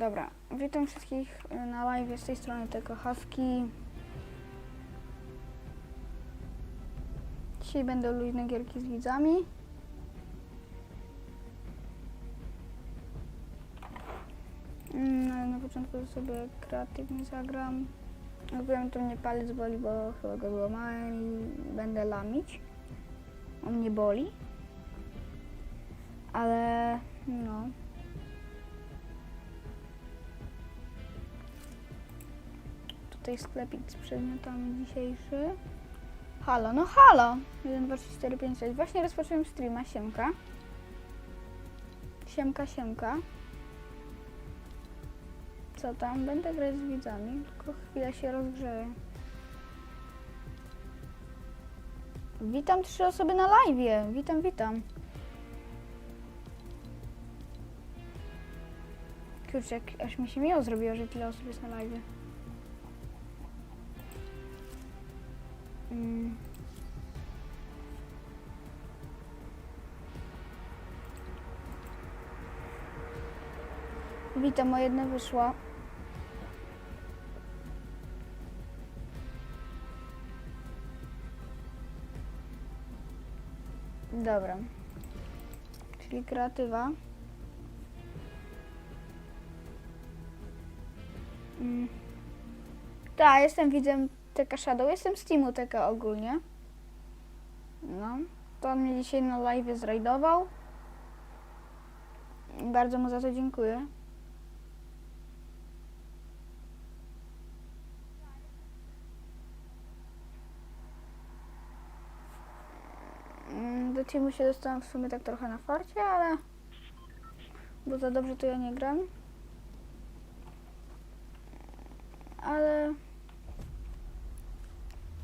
Dobra, witam wszystkich y, na live z tej strony te kochawki. Dzisiaj będą luźne gierki z widzami. Ale na początku sobie kreatywnie zagram. Wiem, to mnie palec boli, bo chyba go złamałem i będę lamić. On mnie boli. Ale no. Tutaj sklepik z przedmiotami dzisiejszy. Halo, no halo! 1, 2, 3, 4, 5, 6. Właśnie rozpocząłem streama, siemka. Siemka, siemka. Co tam? Będę grać z widzami, tylko chwilę się rozgrzeję. Witam trzy osoby na live. Witam, witam. Kurczę, aż mi się miło zrobiło, że tyle osób jest na live. Mm. Witam, o jedno wyszło. Dobra. Czyli kreatywa. Mm. Tak, jestem widzem TK Shadow. Jestem z Teamu TK ogólnie. No. To on mnie dzisiaj na live zrajdował. Bardzo mu za to dziękuję. Mm, Do teamu się dostałam w sumie tak trochę na farcie, ale... Bo za dobrze to ja nie gram. Ale...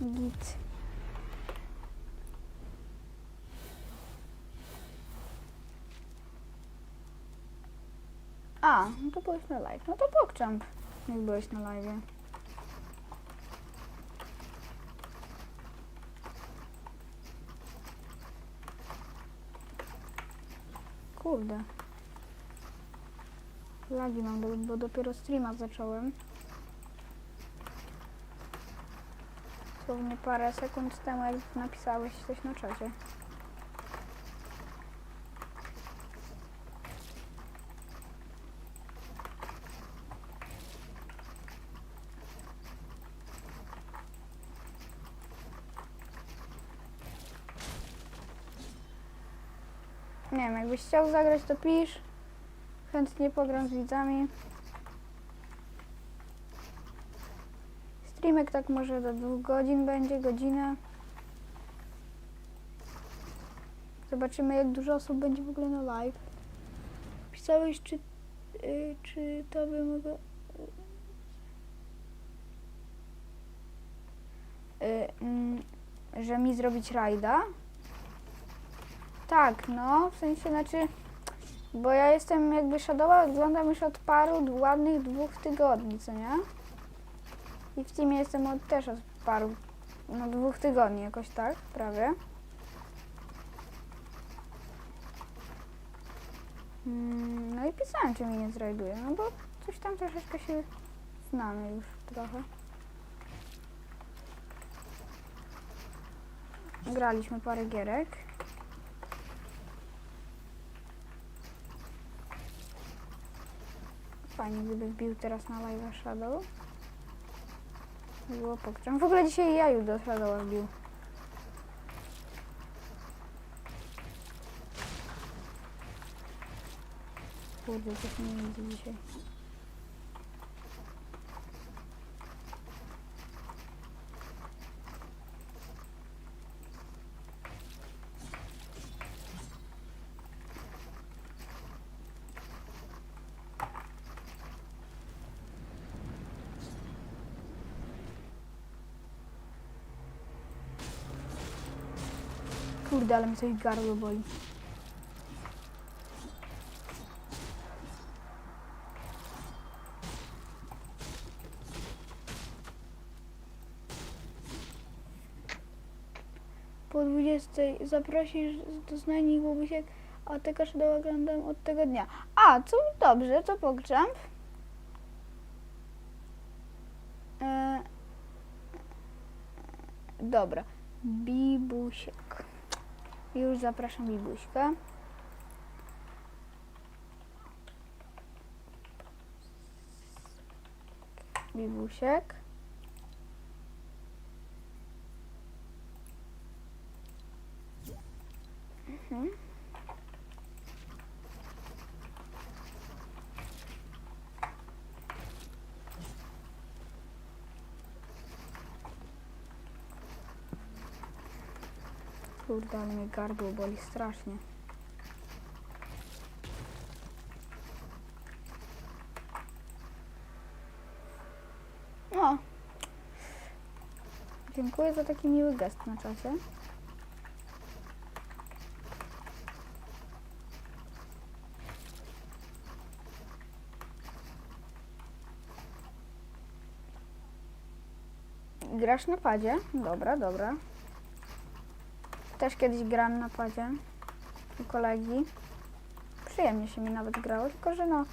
Git. A, no to byłeś na live. No to pokczamp, jak byłeś na live. Kurde. Lagi mam, bo dopiero streama zacząłem. Dosłownie parę sekund temu, jak napisałeś coś na czacie. Nie wiem, jakbyś chciał zagrać, to pisz. Chętnie pogram z widzami. Streamek tak może do dwóch godzin będzie, godzinę. Zobaczymy jak dużo osób będzie w ogóle na live. Pisałeś czy, y, czy to by mogło... Y, mm, że mi zrobić rajda? Tak, no, w sensie znaczy... Bo ja jestem jakby Shadowa, oglądam już od paru ładnych dwóch tygodni, co nie? I w teamie jestem od, też od paru, no dwóch tygodni jakoś tak, prawie. Mm, No i pisałem, czy mnie nie zrajduje, no bo coś tam troszeczkę się znamy już trochę. Graliśmy parę gierek. Fajnie, gdyby wbił teraz na live Shadow. Było pokczam. W ogóle dzisiaj Jaju do Shadowa wbił. Kurde, coś nie widzę dzisiaj. Kurde, ale mi coś gardło boli. Po 20 zaprosisz do znajomych Bobusiek, a tego Shadow oglądam od tego dnia. A, co dobrze, to pogrzeb. E, dobra. Bibusiek. Już zapraszam Bibuśka. Bibusiek. Mhm. Kurde, ale mnie gardło boli strasznie. No. Dziękuję za taki miły gest na czasie. Grasz na padzie? Dobra, dobra. Też kiedyś grałem na padzie u kolegi. Przyjemnie się mi nawet grało, tylko że no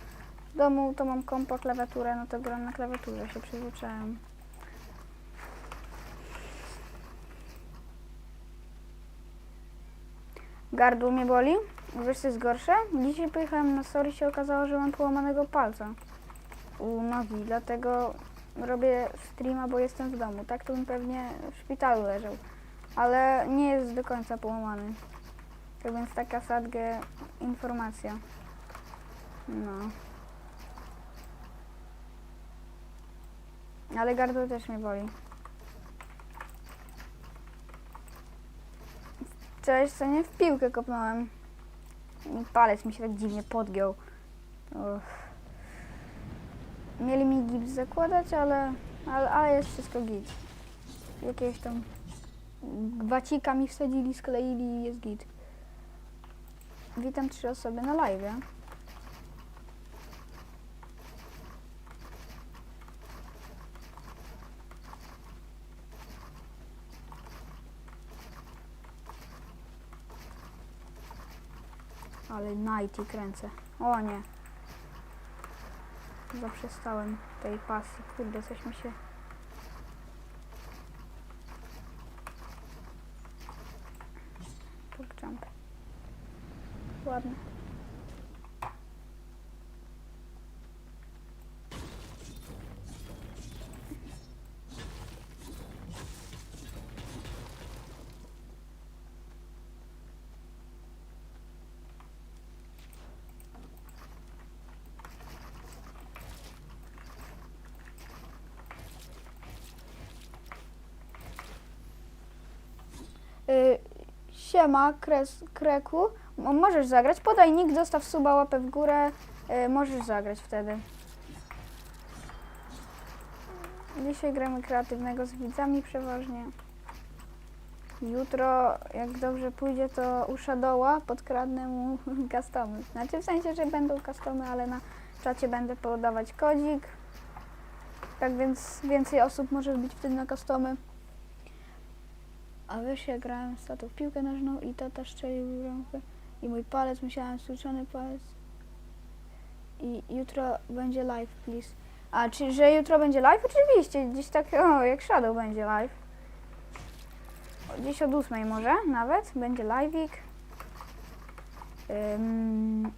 w domu to mam kompa, klawiaturę, no to gram na klawiaturze, się przyzwyczaiłem. Gardło mnie boli. Wiesz co jest gorsze? Dzisiaj pojechałem na soli się okazało, że mam połamanego palca u nogi, dlatego robię streama, bo jestem w domu. Tak to bym pewnie w szpitalu leżał ale nie jest do końca połamany. Tak więc taka sadgę informacja. No. Ale gardło też mnie boli. Cześć, co nie w piłkę kopnąłem. I palec mi się tak dziwnie podgiął. Uff. Mieli mi gips zakładać, ale, ale, ale jest wszystko git. Jakieś tam gwacika mi wsadzili, skleili i jest git. Witam trzy osoby na live. Ale nighty kręcę. O nie. Zaprzestałem tej pasji. Kurde, coś mi się... Ładnie. Y, Siema, kres, Kreku. Możesz zagrać. Podaj nick, zostaw suba, łapę w górę. Y, możesz zagrać wtedy. Dzisiaj gramy kreatywnego z widzami przeważnie. Jutro, jak dobrze pójdzie, to u Shadowa podkradnę mu customy. Znaczy w sensie, że będą customy, ale na czacie będę podawać kodzik. Tak więc więcej osób może wbić wtedy na customy. A wiesz, ja grałem z tatą w piłkę nożną i tata strzelił bramkę i mój palec, musiałem stłuczony palec. I jutro będzie live, please. A, czy że jutro będzie live? Oczywiście, dziś tak, o, jak Shadow będzie live. O, Dziś od ósmej może nawet, będzie live'ik. Ym,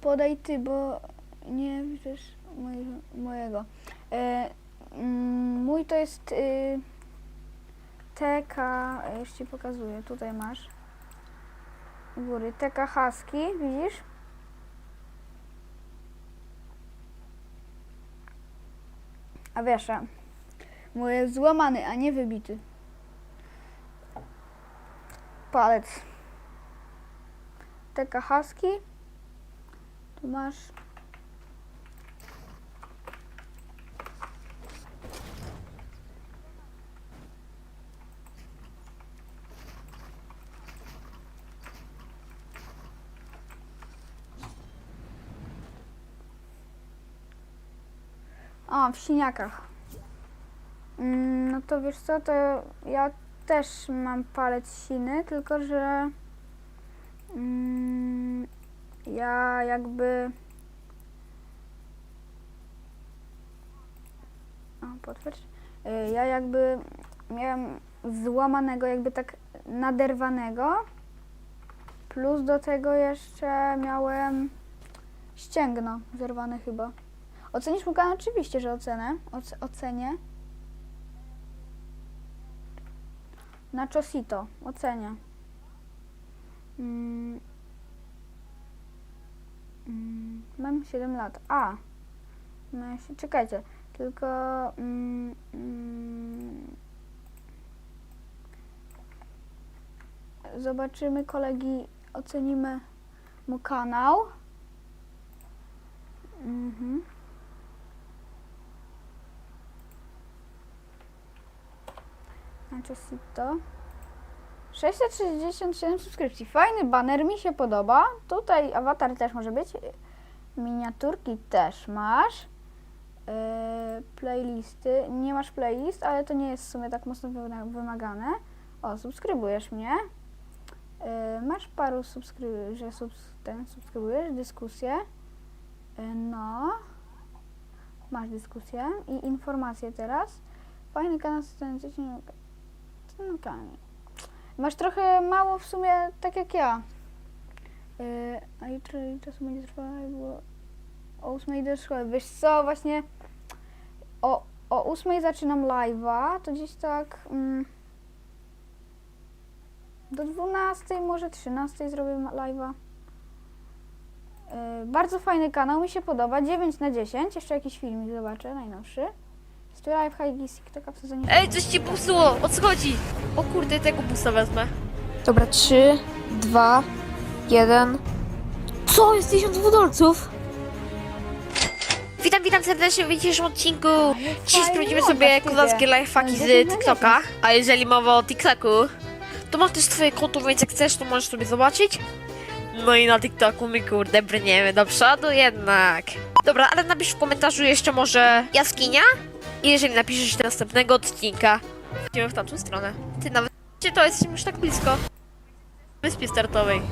podaj ty, bo nie wiesz mojego. mojego. E, mm, mój to jest... Y, TK, już ci pokazuję, tutaj masz góry, TK Husky, widzisz? A wiesz, mój jest złamany, a nie wybity. Palec. TK Husky, tu masz W siniakach. Mm, No to wiesz co, to ja też mam palec siny, tylko że mm, ja jakby O, potwierdź. Y, Ja jakby miałem złamanego, jakby tak naderwanego. Plus do tego jeszcze miałem ścięgno zerwane chyba. Ocenisz mu kanał? Oczywiście, że ocenę. Oce- ocenię. Na Chosito. Ocenię. Mm. Mm, Mam 7 lat. A. No, czekajcie. Tylko. Mm, mm, zobaczymy kolegi, ocenimy mu kanał. Mhm. Nachosito. 667 subskrypcji. Fajny banner, mi się podoba. Tutaj awatar też może być. Miniaturki też masz. Yy, playlisty. Nie masz playlist, ale to nie jest w sumie tak mocno wymagane. O, subskrybujesz mnie. Yy, masz paru subskrypcji, że subs ten, subskrybujesz, dyskusję. Yy, no. Masz dyskusję i informacje teraz. Fajny kanał z kanał. Masz trochę mało w sumie, tak jak ja. Yy, a jutro czasu będzie trwało było o 8 idę do szkoły. Wiesz co, właśnie o, o 8 zaczynam live'a, to gdzieś tak mm, do 12, może 13 zrobię live'a. Yy, bardzo fajny kanał, mi się podoba, 9 na 10, jeszcze jakiś filmik zobaczę, najnowszy. High TikToka w sezonie Ej, coś ci popsuło! O co chodzi? O kurde, tego busta wezmę. Dobra, 3, 2, 1. Co? Jest 1000 dolców? Witam, witam serdecznie w dzisiejszym odcinku. Fajny sprawdzimy sobie właściwie. kozackie lifehacki No, z 10 na TikToka. A jeżeli mowa o TikToku, to masz też swoje konto, więc jak chcesz, to możesz sobie zobaczyć. No i na TikToku my kurde brniemy do przodu jednak. Dobra, ale napisz w komentarzu jeszcze może jaskinia. I jeżeli napiszesz do następnego odcinka, idziemy w tamtą stronę. Ty nawet Czy to jesteśmy już tak blisko. Wyspie startowej.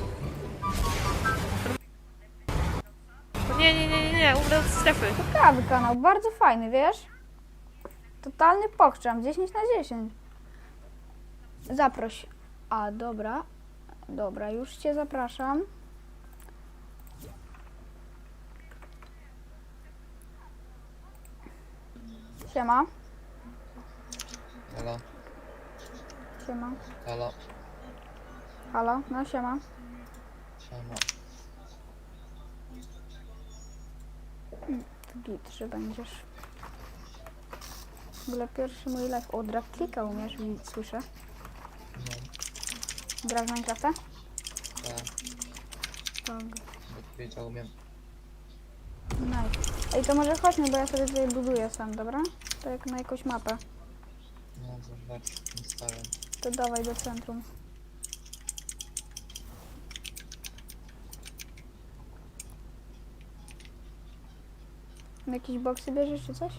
Nie, nie, nie, nie, nie, umrę od strefy. Ciekawy kanał, bardzo fajny, wiesz? Totalny pokrzam, 10 na 10. Zaproś. A, dobra. Dobra, już cię zapraszam. Siema, Halo, siema. halo, Halo, no siema. siema. Git, że będziesz. W ogóle pierwszy mój live. O, drag klika umiesz, widzieć, słyszę. No, Grasz w Minecrafta? tak, Tak. jak wiedział, umiem. Nice. Ej, to może chodźmy, bo ja sobie tutaj buduję sam, dobra? To jak na jakąś mapę. No, zobacz, nie stawiam. To dawaj do centrum. Jakieś boksy bierzesz czy coś?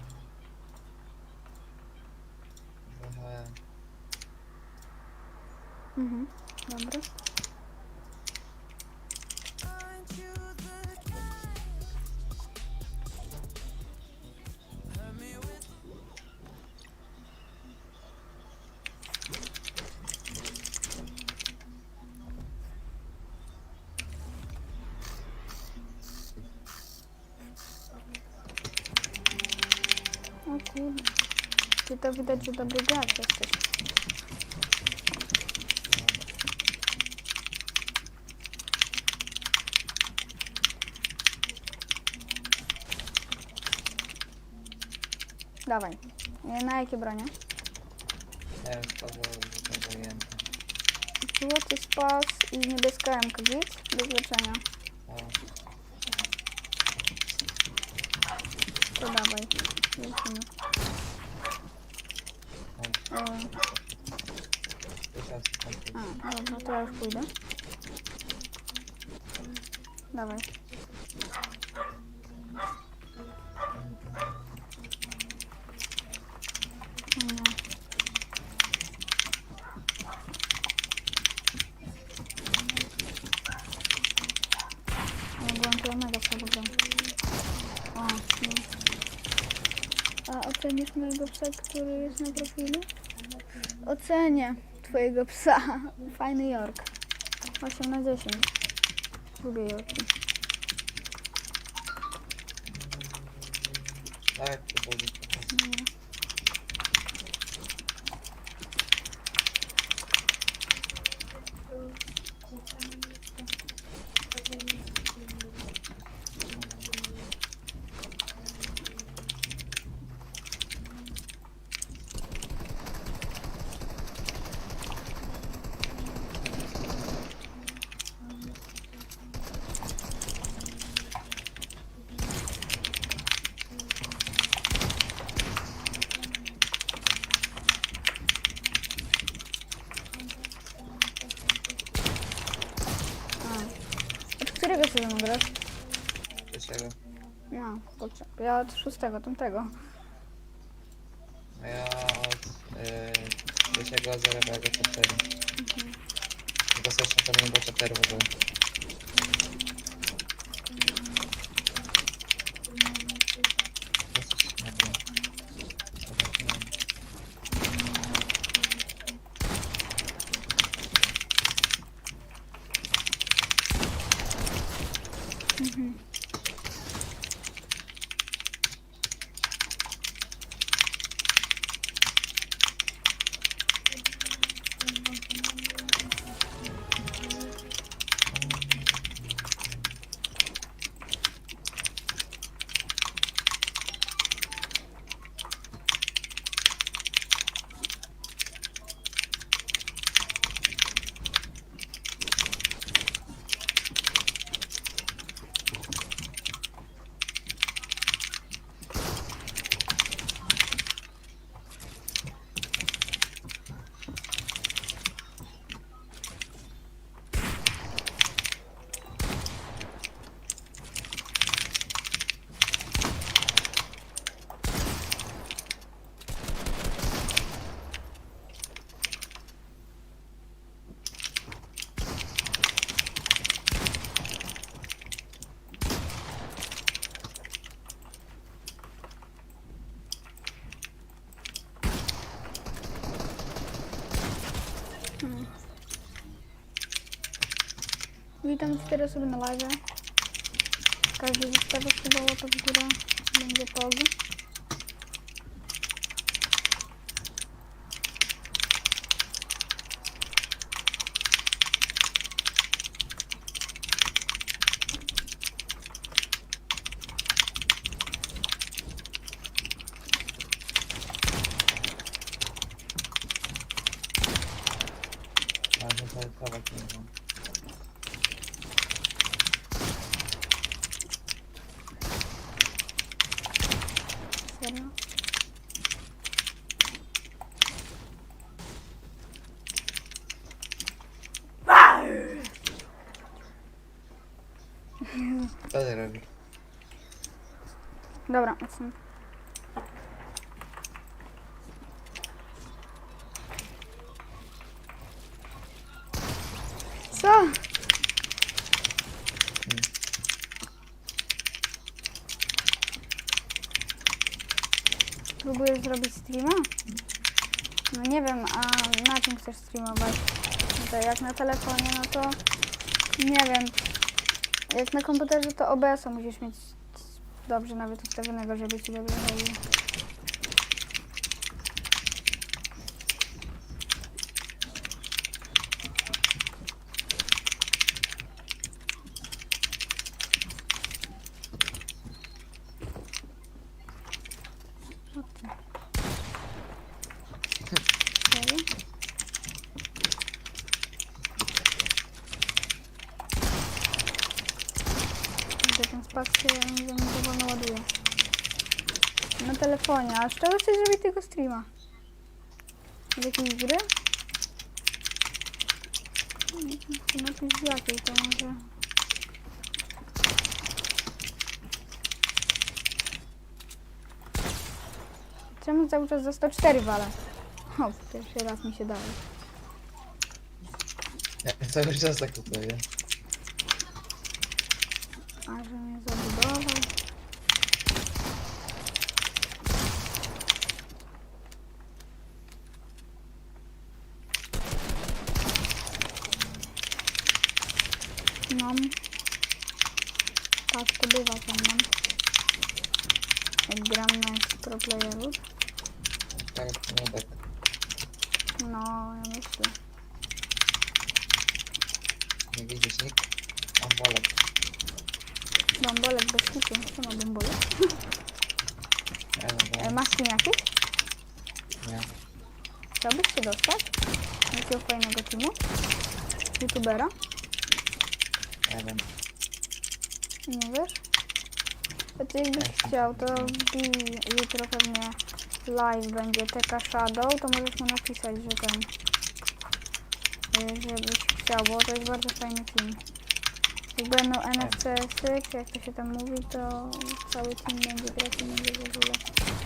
To widać, że dobry gracz jesteś. Dawaj. E, Na jakie bronie? nie wiem, z kogo został zajęty. Złoty spas i niebieska MK git do leczenia. O, To dawaj. Lecimy. O, O, tysiąc sekund. a, dobra, psa, który jest na profilu? Ocenię twojego psa. Fajny York. 8 na 10. Lubię Yorki. Tak, to było trochę. Od którego sezonu grasz? Trzeciego. No, kurczę. Ja od szóstego, tamtego. A ja od y, trzeciego zerowego chapteru. Tylko zresztą to nie było chapteru w ogóle. Witam 4 osoby na live. Każdy zostawia chyba łapę w górę. Będzie pog. Ty robisz? Dobra, mocno. Co? Próbujesz zrobić streama? No nie wiem, a na czym chcesz streamować? No to jak na telefonie, no to nie wiem. Jak na komputerze to OBS-a musisz mieć dobrze nawet ustawionego, żeby ci dobrze chodziło. O ty. Serio? Gdzie ten spacja, ja nie wiem, powolno ładuje. Telefonie, a z czego chcesz zrobić tego streama? Z jakiejś gry? Napisz z jakiej, to może... Czemu cały czas za 104 wale? O, pierwszy raz mi się dało. Ja cały czas tak tutaj. A że mnie zabudował. No. Tak to bywa tam mam. Jak gram na pro playerów. Tak, nubek. No, ja myślę. Nie widzisz nikt? Mam bolek. Bambolek bez kitu. Co ma bambolek? Ja nie E, wiem. masz team jakiś? Nie. Chciałbyś się dostać? Do Jakiego fajnego teamu? Youtubera? Nie wiem. Nie wiesz? A ty jakbyś chciał, to wbij jutro pewnie live będzie TK Shadow, to możesz mu napisać, że ten... y, Żebyś chciał, bo to jest bardzo fajny team. Jak będą NFCS-y, czy jak to się tam mówi, to cały team będzie grać i będzie w ogóle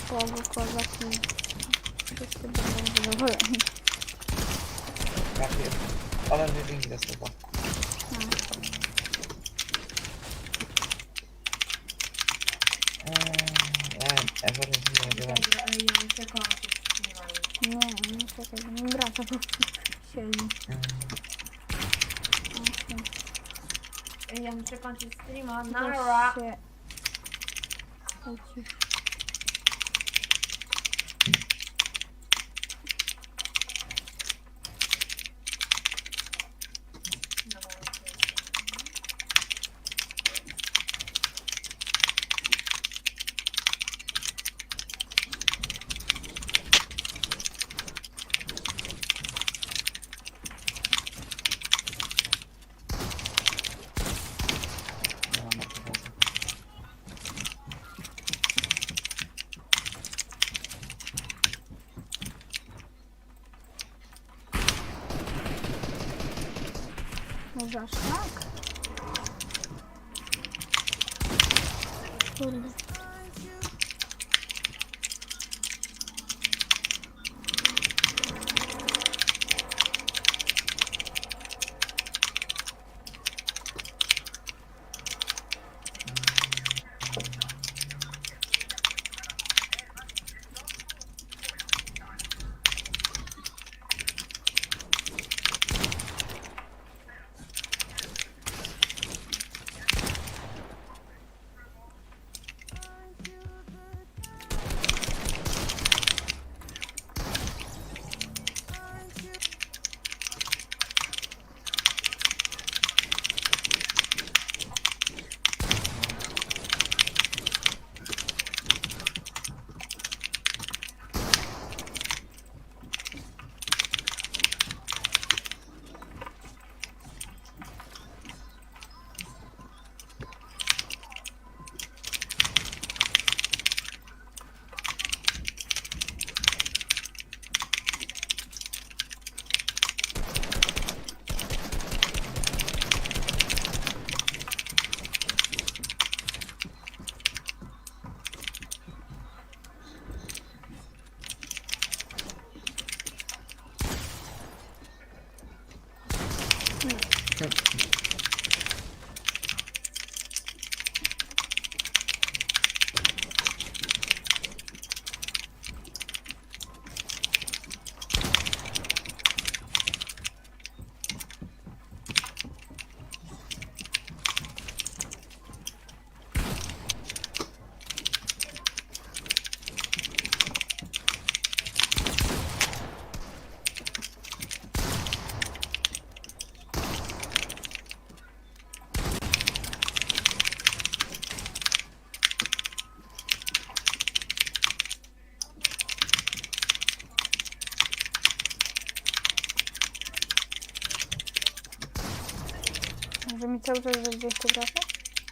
Pogu, Kozak i wszyscy będą zadowoleni. Trafię. Ale mnie winki dostał. Eee, Ja Ever nie grałem. Nie, nie czekaj, bo nie gra, prostu siedzi. Ja muszę kończyć streama. Nara. Się... Ucisz. nie mam na to razu. Może aż tak? Kurde. Cały czas za 200 grafik?